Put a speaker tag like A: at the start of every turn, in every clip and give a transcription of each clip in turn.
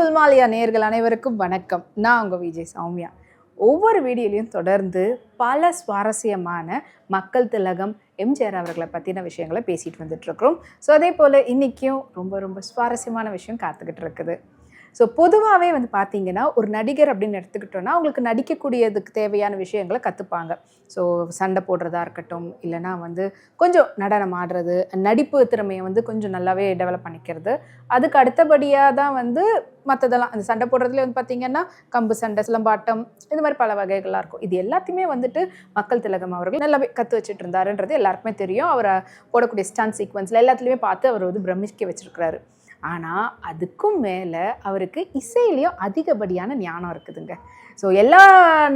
A: ஃபில்மாலியா நேர்கள் அனைவருக்கும் வணக்கம். நான் உங்கள் விஜய் சௌமியா. ஒவ்வொரு வீடியோலையும் தொடர்ந்து பல சுவாரஸ்யமான மக்கள் திலகம் எம்ஜிஆர் அவர்களை பற்றின விஷயங்களை பேசிட்டு வந்துட்டுருக்குறோம். ஸோ அதே போல் இன்றைக்கும் ரொம்ப ரொம்ப சுவாரஸ்யமான விஷயம் காத்துக்கிட்டு இருக்குது. ஸோ பொதுவாகவே வந்து பார்த்தீங்கன்னா ஒரு நடிகர் அப்படின்னு எடுத்துக்கிட்டோன்னா அவங்களுக்கு நடிக்கக்கூடியதுக்கு தேவையான விஷயங்களை கற்றுப்பாங்க ஸோ சண்டை போடுறதா இருக்கட்டும் இல்லைனா வந்து கொஞ்சம் நடனம் ஆடுறது நடிப்பு திறமையை வந்து கொஞ்சம் நல்லாவே டெவலப் பண்ணிக்கிறது. அதுக்கு அடுத்தபடியாக தான் வந்து மற்றதெல்லாம் அந்த சண்டை போடுறதுல வந்து பார்த்தீங்கன்னா கம்பு சண்டை சிலம்பாட்டம் இது மாதிரி பல வகைகள்லாம் இருக்கும். இது எல்லாத்தையுமே வந்துட்டு மக்கள் திலகம் அவர்கள் நல்லாவே கற்று வச்சுட்டு இருந்தாருன்றது எல்லாருக்குமே தெரியும். அவரை போடக்கூடிய ஸ்டன் சீக்வன்ஸில் எல்லாத்துலேயுமே பார்த்து அவர் வந்து பிரமிக்க வச்சுருக்கிறாரு. ஆனால் அதுக்கும் மேலே அவருக்கு இசையிலையும் அதிகப்படியான ஞானம் இருக்குதுங்க. ஸோ எல்லா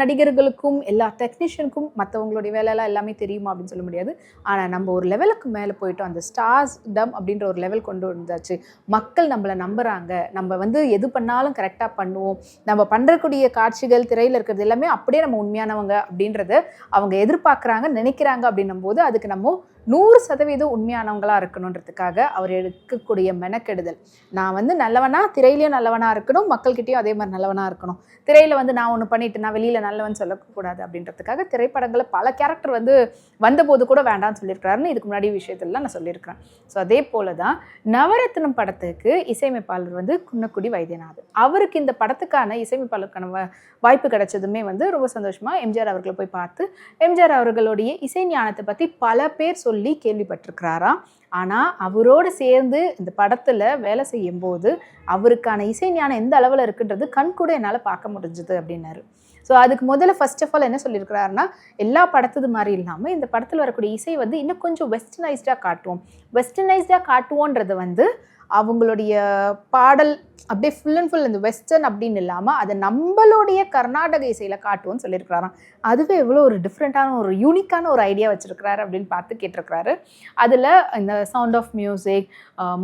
A: நடிகர்களுக்கும் எல்லா டெக்னீஷியனுக்கும் மற்றவங்களுடைய வேலையெல்லாம் எல்லாமே தெரியுமா அப்படின்னு சொல்ல முடியாது. ஆனால் நம்ம ஒரு லெவலுக்கு மேலே போயிட்டோம். அந்த ஸ்டார்ஸ் டம் அப்படின்ற ஒரு லெவல் கொண்டு வந்தாச்சு. மக்கள் நம்மளை நம்புகிறாங்க நம்ம வந்து எது பண்ணாலும் கரெக்டாக பண்ணுவோம். நம்ம பண்ணுறக்கூடிய காட்சிகள் திரையில் இருக்கிறது எல்லாமே அப்படியே நம்ம உண்மையானவங்க அப்படின்றத அவங்க எதிர்பார்க்குறாங்க நினைக்கிறாங்க அப்படின்னும் போது அதுக்கு நம்ம நூறு சதவீதம் உண்மையானவங்களாக இருக்கணுன்றதுக்காக அவர் எடுக்கக்கூடிய மெனக்கெடுதல். நான் வந்து நல்லவனாக திரையிலையும் நல்லவனாக இருக்கணும் மக்கள்கிட்டயும் அதே மாதிரி நல்லவனாக இருக்கணும். திரையில் வந்து நான் ஒன்று பண்ணிட்டு நான் வெளியில் நல்லவன் சொல்லக்கூடாது அப்படின்றதுக்காக திரைப்படங்களில் பல கேரக்டர் வந்து வந்தபோது கூட வேண்டாம்னு சொல்லியிருக்கிறாருன்னு இதுக்கு முன்னாடி விஷயத்துலலாம் நான் சொல்லியிருக்கிறேன். ஸோ அதே போல தான் நவரத்னம் படத்துக்கு இசையமைப்பாளர் வந்து குன்னக்குடி வைத்தியநாதன். அவருக்கு இந்த படத்துக்கான இசையமைப்பாளருக்கான வ- வாய்ப்பு கிடைச்சதுமே வந்து ரொம்ப சந்தோஷமாக எம்ஜிஆர் அவர்களை போய் பார்த்து எம்ஜிஆர் அவர்களுடைய இசை ஞானத்தை பற்றி பல பேர் சொல்லி சொல்லி கேள்விப்பட்டிருக்கிறாராம் ஆனால் அவரோடு சேர்ந்து இந்த படத்தில் வேலை செய்யும்போது அவருக்கான இசை ஞானம் எந்த அளவில் இருக்குன்றது கண் கூட என்னால் பார்க்க முடிஞ்சுது அப்படின்னாரு. ஸோ அதுக்கு முதல்ல ஃபர்ஸ்ட் ஆஃப் ஆல் என்ன சொல்லியிருக்கிறாருன்னா எல்லா படத்தது மாதிரி இல்லாமல் இந்த படத்தில் வரக்கூடிய இசை வந்து இன்னும் கொஞ்சம் வெஸ்டர்னைஸ்டாக காட்டுவோம். வெஸ்டர்னைஸ்டாக காட்டுவோன்றது வந்து அவங்களுடைய பாடல் அப்படியே ஃபுல் அண்ட் ஃபுல் இந்த வெஸ்டர்ன் அப்படின்னு இல்லாமல் அதை நம்மளுடைய கர்நாடக இசையில் காட்டுவோம்னு சொல்லியிருக்கிறாராம். அதுவே எவ்வளோ ஒரு டிஃப்ரெண்ட்டான ஒரு யூனிக்கான ஒரு ஐடியா வச்சுருக்கிறாரு அப்படின்னு பார்த்து கேட்டிருக்கிறாரு. அதில் இந்த sound of music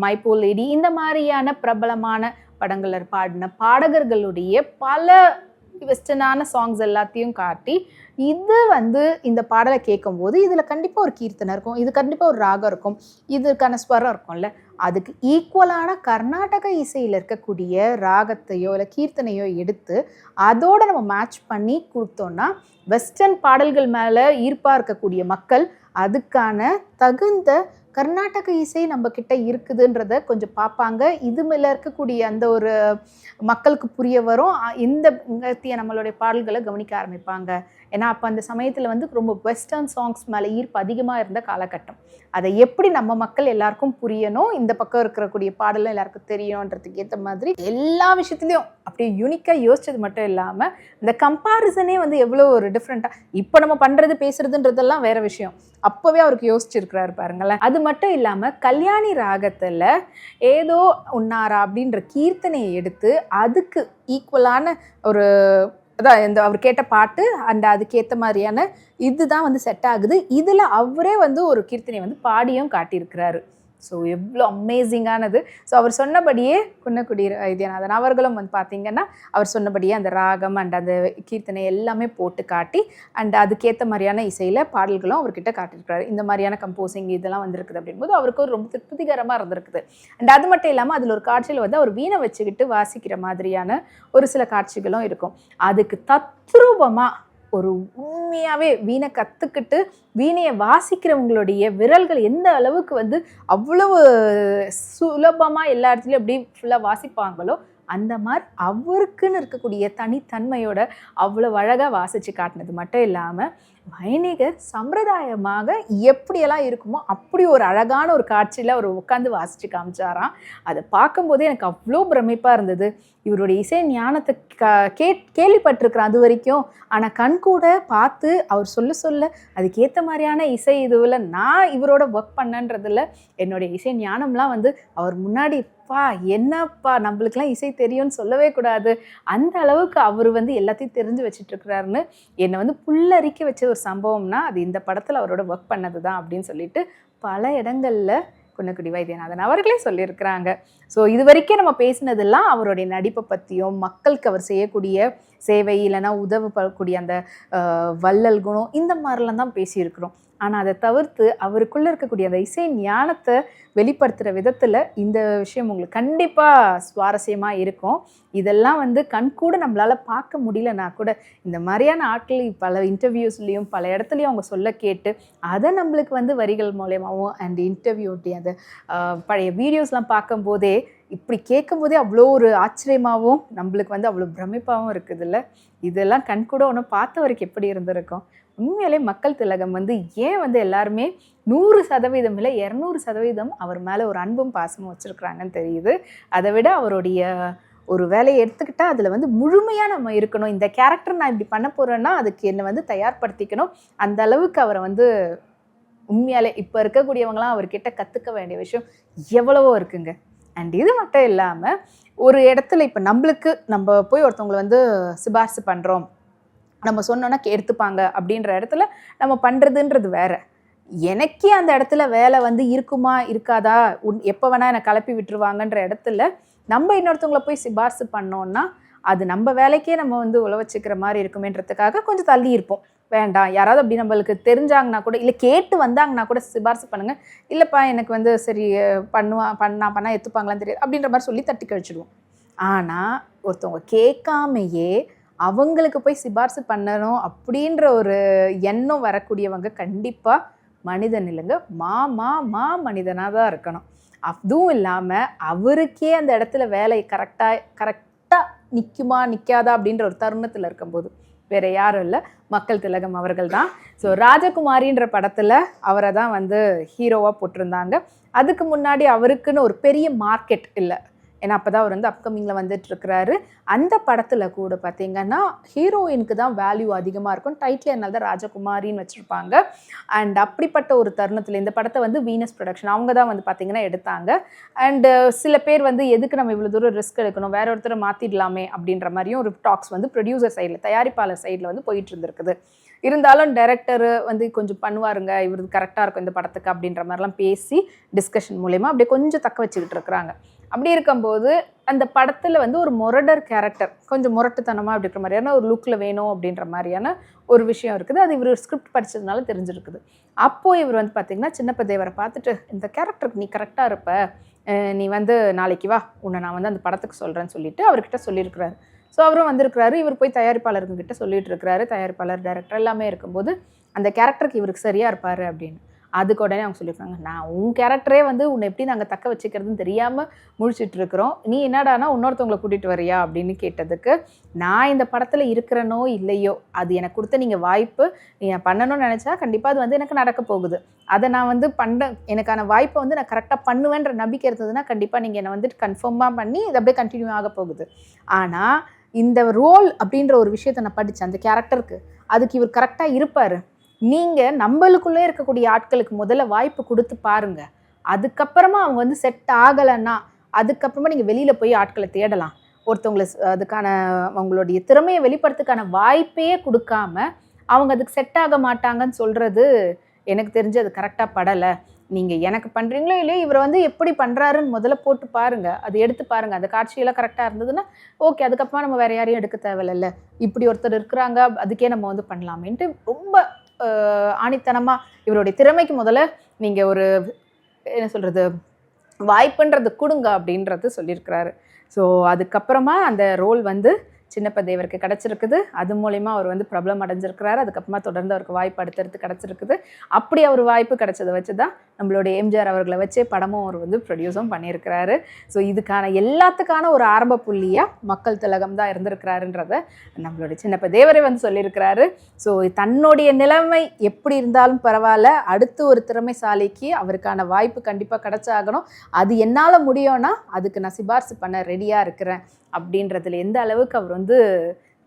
A: my fair lady இந்த மாதிரியான பிரபலமான படங்களில் பாடின பாடகர்களுடைய பல வெஸ்டர்னான சாங்ஸ் எல்லாத்தையும் காட்டி இது வந்து இந்த பாடலை கேட்கும்போது இதில் கண்டிப்பாக ஒரு கீர்த்தனை இருக்கும் இது கண்டிப்பாக ஒரு ராகம் இருக்கும் இதுக்கான ஸ்வரம் இருக்கும்ல. அதுக்கு ஈக்குவலான கர்நாடக இசையில் இருக்கக்கூடிய ராகத்தையோ இல்லை கீர்த்தனையோ எடுத்து அதோட நம்ம மேட்ச் பண்ணி கொடுத்தோம்னா வெஸ்டர்ன் பாடல்கள் மேலே ஈர்ப்பாக இருக்கக்கூடிய மக்கள் அதுக்கான தகுந்த கர்நாடக இசை நம்ம கிட்ட இருக்குதுன்றத கொஞ்சம் பார்ப்பாங்க. இது மேல இருக்கக்கூடிய அந்த ஒரு மக்களுக்கு புரிய வரும். இந்த நம்மளுடைய பாடல்களை கவனிக்க ஆரம்பிப்பாங்க. ஏன்னா அப்போ அந்த சமயத்தில் வந்து ரொம்ப வெஸ்டர்ன் சாங்ஸ் மேலே ஈர்ப்பு அதிகமாக இருந்த காலகட்டம். அதை எப்படி நம்ம மக்கள் எல்லாருக்கும் புரியணும்? இந்த பக்கம் இருக்கக்கூடிய பாடலும் எல்லாருக்கும் தெரியணுன்றதுக்கு ஏற்ற மாதிரி எல்லா விஷயத்துலையும் அப்படியே யூனிக்காக யோசிச்சது மட்டும் இல்லாமல் இந்த கம்பாரிசனே வந்து எவ்வளோ ஒரு டிஃப்ரெண்ட்டாக இப்போ நம்ம பண்ணுறது பேசுறதுன்றதெல்லாம் வேறு விஷயம். அப்போவே அவருக்கு யோசிச்சிருக்கிறாரு பாருங்களேன். அது மட்டும் இல்லாமல் கல்யாணி ராகத்தில் ஏதோ உன்னாரா அப்படின்ற கீர்த்தனையை எடுத்து அதுக்கு ஈக்குவலான ஒரு அதான் இந்த அவர் கேட்ட பாட்டு அண்ட் அதுக்கேற்ற மாதிரியான இதுதான் வந்து செட் ஆகுது. இதில் அவரே வந்து ஒரு கீர்த்தனை வந்து பாடியும் காட்டியிருக்கிறாரு. ஸோ எவ்வளோ அமேசிங்கானது ஸோ அவர் சொன்னபடியே குன்னக்குடி வைத்தியநாதன் அவர்களும் வந்து பார்த்தீங்கன்னா அவர் சொன்னபடியே அந்த ராகம் அண்ட் அந்த கீர்த்தனை எல்லாமே போட்டு காட்டி அண்ட் அதுக்கேற்ற மாதிரியான இசையில் பாடல்களும் அவர்கிட்ட காட்டியிருக்கிறாரு. இந்த மாதிரியான கம்போசிங் இதெல்லாம் வந்திருக்குது அப்படின்போது அவருக்கு ஒரு ரொம்ப திருப்திகரமாக இருந்திருக்குது. அண்ட் அது மட்டும் இல்லாமல் அதில் ஒரு காட்சியில் வந்து அவர் வீணை வச்சுக்கிட்டு வாசிக்கிற மாதிரியான ஒரு சில காட்சிகளும் இருக்கும். அதுக்கு தத்ரூபமாக ஒரு உண்மையாகவே வீணை கற்றுக்கிட்டு வீணையை வாசிக்கிறவங்களுடைய விரல்கள் எந்த அளவுக்கு வந்து அவ்வளவு சுலபமாக எல்லா இடத்துலையும் அப்படி ஃபுல்லாக வாசிப்பாங்களோ அந்த மாதிரி அவருக்குன்னு இருக்கக்கூடிய தனித்தன்மையோட அவ்வளோ அழகாக வாசித்து காட்டினது மட்டும் இல்லாமல் வைணிகர் சம்பிரதாயமாக எப்படியெல்லாம் இருக்குமோ அப்படி ஒரு அழகான ஒரு காட்சியில் அவர் உட்காந்து வாசித்து காமிச்சாராம். அதை பார்க்கும்போதே எனக்கு அவ்வளோ பிரமிப்பாக இருந்தது. இவருடைய இசை ஞானத்தை க கே கேள்விப்பட்டிருக்கிறேன் அது வரைக்கும் ஆனால் கண் கூட பார்த்து அவர் சொல்ல சொல்ல அதுக்கேற்ற மாதிரியான இசை இதுவில் நான் இவரோட ஒர்க் பண்ணன்றதில் என்னுடைய இசை ஞானம்லாம் வந்து அவர் முன்னாடி அப்பா என்னப்பா நம்மளுக்கெல்லாம் இசை தெரியும்னு சொல்லவே கூடாது. அந்த அளவுக்கு அவர் வந்து எல்லாத்தையும் தெரிஞ்சு வச்சுட்டுருக்கிறாருன்னு என்னை வந்து புல்லரிக்க வச்ச ஒரு சம்பவம்னா அது இந்த படத்தில் அவரோட ஒர்க் பண்ணது தான் அப்படின்னு சொல்லிட்டு பல இடங்களில் குன்னக்குடி வைத்தியநாதன் அவர்களே சொல்லியிருக்கிறாங்க. ஸோ இது வரைக்கும் நம்ம பேசினதெல்லாம் அவருடைய நடிப்பை பற்றியும் மக்களுக்கு அவர் செய்யக்கூடிய சேவை இல்லைன்னா உதவப்படக்கூடிய அந்த வள்ளல் குணம் இந்த மாதிரிலாம் தான் பேசியிருக்கிறோம். ஆனால் அதை தவிர்த்து அவருக்குள்ளே இருக்கக்கூடிய அந்த இசை ஞானத்தை வெளிப்படுத்துகிற விதத்தில் இந்த விஷயம் உங்களுக்கு கண்டிப்பாக சுவாரஸ்யமாக இருக்கும். இதெல்லாம் வந்து கண்கூட நம்மளால் பார்க்க முடியலனா கூட இந்த மாதிரியான ஆட்கள் பல இன்டர்வியூஸ்லேயும் பல இடத்துலையும் அவங்க சொல்ல கேட்டு அதை நம்மளுக்கு வந்து வரிகள் மூலயமாவும் அண்ட் இன்டர்வியூட்டி அந்த பழைய வீடியோஸ்லாம் பார்க்கும்போதே இப்படி கேட்கும்போதே அவ்வளோ ஒரு ஆச்சரியமாகவும் நம்மளுக்கு வந்து அவ்வளோ பிரமிப்பாகவும் இருக்குதுல்ல? இதெல்லாம் கண்கூட ஒன்று பார்த்தவருக்கு எப்படி இருந்திருக்கும்? உண்மையிலே மக்கள் திலகம் வந்து ஏன் வந்து எல்லாருமே நூறு சதவீதம் இல்லை இரநூறு சதவீதம் அவர் மேலே ஒரு அன்பும் பாசமும் வச்சுருக்குறாங்கன்னு தெரியுது. அதை விட அவருடைய ஒரு வேலையை எடுத்துக்கிட்டால் அதில் வந்து முழுமையாக நம்ம இருக்கணும். இந்த கேரக்டர் நான் இப்படி பண்ண போகிறேன்னா அதுக்கு என்னை வந்து தயார்படுத்திக்கணும். அந்த அளவுக்கு அவரை வந்து உண்மையாலே இப்போ இருக்கக்கூடியவங்களாம் அவர்கிட்ட கற்றுக்க வேண்டிய விஷயம் எவ்வளவோ இருக்குங்க. அண்ட் இது மட்டும் இல்லாமல் ஒரு இடத்துல இப்போ நம்மளுக்கு நம்ம போய் ஒருத்தவங்களை வந்து சிபாரிசு பண்ணுறோம் நம்ம சொன்னோன்னா எடுத்துப்பாங்க அப்படின்ற இடத்துல நம்ம பண்ணுறதுன்றது வேற. எனக்கே அந்த இடத்துல வேலை வந்து இருக்குமா இருக்காதா? உன் எப்போ வேணால் என்னை கிளப்பி விட்டுருவாங்கன்ற இடத்துல நம்ம இன்னொருத்தவங்களை போய் சிபாரிசு பண்ணோன்னா அது நம்ம வேலைக்கே நம்ம வந்து உழவச்சிக்கிற மாதிரி இருக்குமேன்றதுக்காக கொஞ்சம் தள்ளி இருப்போம். வேண்டாம். யாராவது அப்படி நம்மளுக்கு தெரிஞ்சாங்கன்னா கூட இல்லை கேட்டு வந்தாங்கன்னா கூட சிபாரிசு பண்ணுங்கள் இல்லைப்பா எனக்கு வந்து சரி பண்ணுவா பண்ணா பண்ணால் எத்துப்பாங்களான்னு தெரியாது. அப்படின்ற மாதிரி சொல்லி தட்டி கழிச்சிடுவோம். ஆனால் ஒருத்தவங்க கேட்காமையே அவங்களுக்கு போய் சிபாரிசு பண்ணணும் அப்படின்ற ஒரு எண்ணம் வரக்கூடியவங்க கண்டிப்பாக மனிதன் இல்லைங்க. மா மா மா மனிதனாக தான் இருக்கணும். அதுவும் இல்லாமல் அவருக்கே அந்த இடத்துல வேலை கரெக்டாக கரெக்டாக நிற்குமா நிற்காதா அப்படின்ற ஒரு தருணத்தில் இருக்கும்போது வேற யாரும் இல்லை. மக்கள் திலகம் அவர்கள் தான் ஸோ ராஜகுமாரின்ற படத்தில் அவரை தான் வந்து ஹீரோவாக போட்டிருந்தாங்க. அதுக்கு முன்னாடி அவருக்குன்னு ஒரு பெரிய மார்க்கெட் இல்லை. ஏன்னா அப்போ தான் அவர் வந்து அப்கமிங்கில் வந்துட்டுருக்கிறாரு. அந்த படத்தில் கூட பார்த்தீங்கன்னா ஹீரோயினுக்கு தான் வேல்யூ அதிகமாக இருக்கும். டைட்டில் என்னால் தான் ராஜகுமாரின்னு வச்சுருப்பாங்க. அண்ட் அப்படிப்பட்ட ஒரு தருணத்தில் இந்த படத்தை வந்து வீனஸ் ப்ரொடக்ஷன் அவங்க தான் வந்து பார்த்தீங்கன்னா எடுத்தாங்க. அண்டு சில பேர் வந்து எதுக்கு நம்ம இவ்வளோ தூரம் ரிஸ்க் எடுக்கணும்? வேற ஒருத்தரை மாற்றிடலாமே அப்படின்ற மாதிரியும் ஒரு டாக்ஸ் வந்து ப்ரொடியூசர் சைடில் தயாரிப்பாளர் சைடில் வந்து போயிட்டு இருந்திருக்குது இருந்தாலும் டைரக்டர் வந்து கொஞ்சம் பண்ணுவாருங்க இவருக்கு கரெக்டாக இருக்கும் இந்த படத்துக்கு அப்படின்ற மாதிரிலாம் பேசி டிஸ்கஷன் மூலயமா அப்படியே கொஞ்சம் தக்க வச்சுக்கிட்டு இருக்கிறாங்க. அப்படி இருக்கும்போது அந்த படத்தில் வந்து ஒரு முரடர் கேரக்டர் கொஞ்சம் முரட்டுத்தனமாக அப்படி இருக்கிற மாதிரியான ஒரு லுக்கில் வேணும் அப்படின்ற மாதிரியான ஒரு விஷயம் இருக்குது. அது இவர் ஸ்கிரிப்ட் படிச்சதுனால தெரிஞ்சிருக்குது. அப்போது இவர் வந்து பார்த்திங்கன்னா சின்னப்ப தேவரை பார்த்துட்டு இந்த கேரக்டருக்கு நீ கரெக்டாக இருப்ப. நீ வந்து நாளைக்கு வா. உன்னை நான் வந்து அந்த படத்துக்கு சொல்கிறேன்னு சொல்லிட்டு அவர்கிட்ட சொல்லியிருக்கிறாரு. ஸோ அவரும் வந்திருக்கிறாரு. இவர் போய் தயாரிப்பாளர்கிட்ட சொல்லிட்டு இருக்கிறாரு. தயாரிப்பாளர் டைரக்டர் எல்லாமே இருக்கும்போது அந்த கேரக்டருக்கு இவருக்கு சரியாக இருப்பார் அப்படின்னு. அதுக்கு உடனே அவங்க சொல்லியிருக்காங்க நான் உன் கேரக்டரே வந்து உன்னை எப்படி நாங்கள் தக்க வச்சுக்கிறதுன்னு தெரியாமல் முழிச்சிட்டு இருக்கிறோம். நீ என்னடானா இன்னொருத்தவங்களை கூட்டிகிட்டு வரியா அப்படின்னு கேட்டதுக்கு நான் இந்த படத்தில் இருக்கிறனோ இல்லையோ அது எனக்கு கொடுத்த நீங்கள் வாய்ப்பு நீ நான் பண்ணணும்னு நினச்சா கண்டிப்பாக அது வந்து எனக்கு நடக்க போகுது. அதை நான் வந்து பண்ண எனக்கான வாய்ப்பை வந்து நான் கரெக்டாக பண்ணுவேன்ற நம்பிக்கை இருந்ததுன்னா கண்டிப்பாக நீங்கள் என்னை வந்துட்டு கன்ஃபார்மாக பண்ணி இது அப்படியே கண்டினியூ ஆக போகுது. ஆனால் இந்த ரோல் அப்படின்ற ஒரு விஷயத்தை நான் படித்தேன் அந்த கேரக்டருக்கு அதுக்கு இவர் கரெக்டாக இருப்பார். நீங்கள் நம்மளுக்குள்ளே இருக்கக்கூடிய ஆட்களுக்கு முதல்ல வாய்ப்பு கொடுத்து பாருங்க. அதுக்கப்புறமா அவங்க வந்து செட் ஆகலைன்னா அதுக்கப்புறமா நீங்கள் வெளியில் போய் ஆட்களை தேடலாம். ஒருத்தவங்களை அதுக்கான அவங்களுடைய திறமையை வெளிப்படுறதுக்கான வாய்ப்பே கொடுக்காம அவங்க அதுக்கு செட் ஆக மாட்டாங்கன்னு சொல்கிறது எனக்கு தெரிஞ்சு அது கரெக்டாக படலை. நீங்கள் எனக்கு பண்ணுறீங்களோ இல்லையோ இவர் வந்து எப்படி பண்ணுறாருன்னு முதல்ல போட்டு பாருங்கள் அது எடுத்து பாருங்கள் அந்த காட்சியெல்லாம் கரெக்டாக இருந்ததுன்னா ஓகே அதுக்கப்புறமா நம்ம வேறு யாரையும் எடுக்க தேவையில்ல. இப்படி ஒருத்தர் இருக்கிறாங்க அதுக்கே நம்ம வந்து பண்ணலாமேன்ட்டு ரொம்ப ஆணித்தனமாக ஆணித்தனமா இவருடைய திறமைக்கு முதல்ல நீங்கள் ஒரு என்ன சொல்கிறது வாய்ப்புன்றது கொடுங்க அப்படின்றது சொல்லியிருக்கிறாரு. ஸோ அதுக்கப்புறமா அந்த ரோல் வந்து சின்னப்ப தேவருக்கு கிடச்சிருக்குது. அது மூலயமா அவர் வந்து பிரபலம் அடைஞ்சிருக்கிறாரு. அதுக்கப்புறமா தொடர்ந்து அவருக்கு வாய்ப்பு அடுத்தடுத்து கிடச்சிருக்குது. அப்படி அவர் வாய்ப்பு கிடச்சதை வச்சு தான் நம்மளுடைய எம்ஜிஆர் அவர்களை வச்சே படமும் அவர் வந்து ப்ரொடியூஸும் பண்ணியிருக்கிறாரு. ஸோ இதுக்கான எல்லாத்துக்கான ஒரு ஆரம்ப புள்ளியாக மக்கள் திலகம் தான் இருந்திருக்கிறாருன்றத நம்மளுடைய சின்னப்ப தேவரே வந்து சொல்லியிருக்கிறாரு. ஸோ தன்னுடைய நிலைமை எப்படி இருந்தாலும் பரவாயில்ல. அடுத்து ஒரு திறமைசாலிக்கு அவருக்கான வாய்ப்பு கண்டிப்பாக கிடச்சாகணும். அது என்னால் முடியும்னா அதுக்கு நான் சிபார்சு பண்ண ரெடியாக இருக்கிறேன். அப்படின்றதுல எந்த அளவுக்கு அவர் வந்து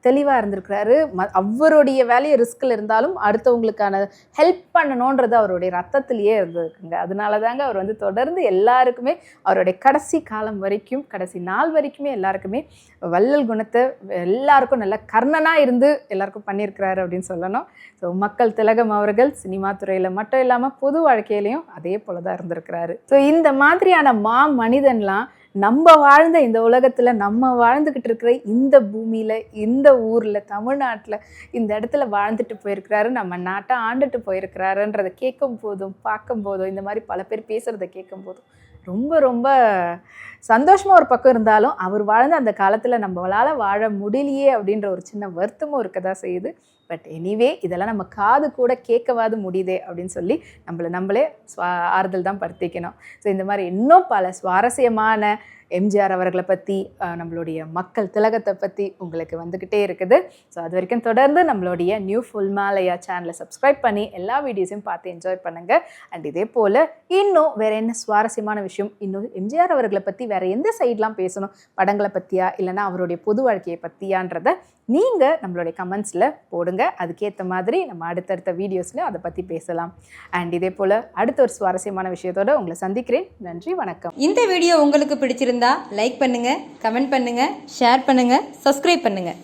A: தெளிவாக இருந்திருக்கிறாரு. ம அவருடைய வேலையை ரிஸ்கில் இருந்தாலும் அடுத்தவங்களுக்கான ஹெல்ப் பண்ணணுன்றது அவருடைய ரத்தத்திலேயே இருந்திருக்குங்க. அதனால தாங்க அவர் வந்து தொடர்ந்து எல்லாருக்குமே அவருடைய கடைசி காலம் வரைக்கும் கடைசி நாள் வரைக்குமே எல்லாருக்குமே வள்ளல் குணத்தை எல்லாருக்கும் நல்ல கர்ணனாக இருந்து எல்லாருக்கும் பண்ணியிருக்கிறாரு அப்படின்னு சொல்லணும். ஸோ மக்கள் திலகம் அவர்கள் சினிமா துறையில் மட்டும் இல்லாமல் பொது வாழ்க்கையிலையும் அதே போல தான் இருந்திருக்கிறாரு. ஸோ இந்த மாதிரியான மா மனிதன்லாம் நம்ம வாழ்ந்த இந்த உலகத்தில் நம்ம வாழ்ந்துக்கிட்டு இருக்கிற இந்த பூமியில் இந்த ஊரில் தமிழ்நாட்டில் இந்த இடத்துல வாழ்ந்துட்டு போயிருக்கிறாரு. நம்ம நாட்டை ஆண்டுட்டு போயிருக்கிறாருன்றதை கேட்கும் போதும் பார்க்கும் போதும் இந்த மாதிரி பல பேர் பேசுகிறத கேட்கும் போதும் ரொம்ப ரொம்ப சந்தோஷமாக ஒரு பக்கம் இருந்தாலும் அவர் வாழ்ந்த அந்த காலத்தில் நம்மளால் வாழ முடியலையே அப்படின்ற ஒரு சின்ன வருத்தமும் இருக்க தான் செய்யுது. பட் எனிவே இதெல்லாம் நம்ம காது கூட கேட்கவாது முடியுதே அப்படின்னு சொல்லி நம்மளை நம்மளே ஆறுதல் தான் படுத்திக்கணும். ஸோ இந்த மாதிரி இன்னும் பல சுவாரஸ்யமான எம்ஜிஆர் அவர்களை பற்றி நம்மளுடைய மக்கள் திலகத்தை பற்றி உங்களுக்கு வந்துக்கிட்டே இருக்குது. ஸோ அது வரைக்கும் தொடர்ந்து நம்மளுடைய நியூ ஃபுல்மாலயா சேனலை சப்ஸ்கிரைப் பண்ணி எல்லா வீடியோஸையும் பார்த்து என்ஜாய் பண்ணுங்கள் அண்ட் இதே போல் இன்னும் வேறு என்ன சுவாரஸ்யமான விஷயம்? இன்னும் எம்ஜிஆர் அவர்களை பற்றி வேறு எந்த சைட்லாம் பேசணும்? படங்களை பற்றியா இல்லைன்னா அவருடைய பொது வாழ்க்கையை பற்றியான்றதை நீங்கள் நம்மளுடைய கமெண்ட்ஸில் போடுங்க. அதுக்கேற்ற மாதிரி நம்ம அடுத்தடுத்த வீடியோஸில் அதை பற்றி பேசலாம். அண்ட் இதே போல் அடுத்த ஒரு சுவாரஸ்யமான விஷயத்தோடு உங்களை சந்திக்கிறேன். நன்றி வணக்கம்.
B: இந்த வீடியோ உங்களுக்கு பிடிச்சிருந்தா லைக் பண்ணுங்கள் கமெண்ட் பண்ணுங்கள் ஷேர் பண்ணுங்கள் சப்ஸ்கிரைப் பண்ணுங்கள்